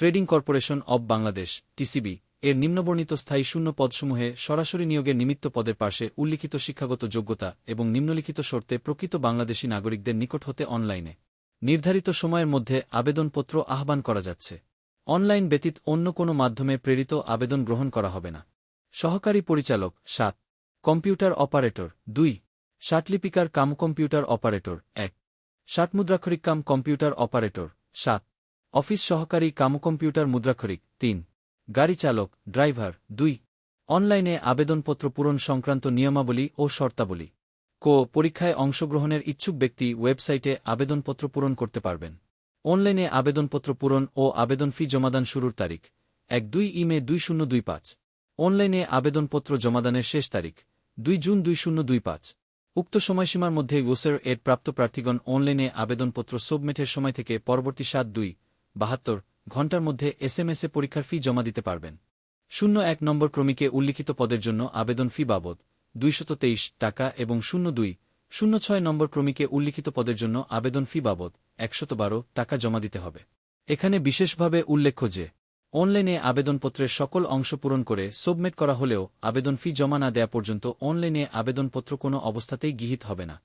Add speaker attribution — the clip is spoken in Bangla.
Speaker 1: Trading corporation of Bangladesh TCB এর নিম্নবর্ণিত স্থায়ী শূন্য পদসমূহে সরাসরি নিয়োগের নিমিত্ত পদের পাশে উল্লিখিত শিক্ষাগত যোগ্যতা এবং নিম্নলিখিত শর্তে প্রকৃত বাংলাদেশী নাগরিকদের নিকট হতে অনলাইনে। নির্ধারিত সময়ের মধ্যে আবেদনপত্র আহ্বান করা যাচ্ছে। অনলাইন ব্যতীত অন্য কোনো মাধ্যমে প্রেরিত আবেদন গ্রহণ করা হবে না। সহকারী পরিচালক, সাত। কম্পিউটার অপারেটর, দুই। ষাটলিপিকার কাম কম্পিউটার অপারেটর, এক। ষাট মুদ্রাক্ষরিক কাম কম্পিউটার অপারেটর, সাত। অফিস সহকারী কাম কম্পিউটার মুদ্রাক্ষরিক, তিন। গাড়ি চালক, ড্রাইভার, দুই। অনলাইনে আবেদনপত্র পূরণ সংক্রান্ত নিয়মাবলী ও শর্তাবলী। কো, পরীক্ষায় অংশগ্রহণের ইচ্ছুক ব্যক্তি ওয়েবসাইটে আবেদনপত্র পূরণ করতে পারবেন। অনলাইনে আবেদনপত্র পূরণ ও আবেদন ফি জমাদান শুরুর তারিখ, এক দুই ইমে দুই শূন্য দুই পাঁচ। অনলাইনে আবেদনপত্র জমাদানের শেষ তারিখ, দুই জুন দুই শূন্য দুই পাঁচ। উক্ত সময়সীমার মধ্যে গোসের এর প্রাপ্ত প্রার্থীগণ অনলাইনে আবেদনপত্র সাবমিটের সময় থেকে পরবর্তী সাত দুই বাহাত্তর ঘণ্টার মধ্যে এসএমএসে পরীক্ষার ফি জমা দিতে পারবেন। শূন্য এক নম্বর ক্রমিকে উল্লিখিত পদের জন্য আবেদন ফি বাবদ দুইশত টাকা এবং শূন্য দুই, শূন্য ছয় নম্বর ক্রমিকে উল্লিখিত পদের জন্য আবেদন ফি বাবদ একশত বারো টাকা জমা দিতে হবে। এখানে বিশেষভাবে উল্লেখ্য যে, অনলাইনে আবেদনপত্রের সকল অংশ পূরণ করে সাবমিট করা হলেও আবেদন ফি জমা না দেয়া পর্যন্ত অনলাইনে আবেদনপত্র কোনো অবস্থাতেই গৃহীত হবে না।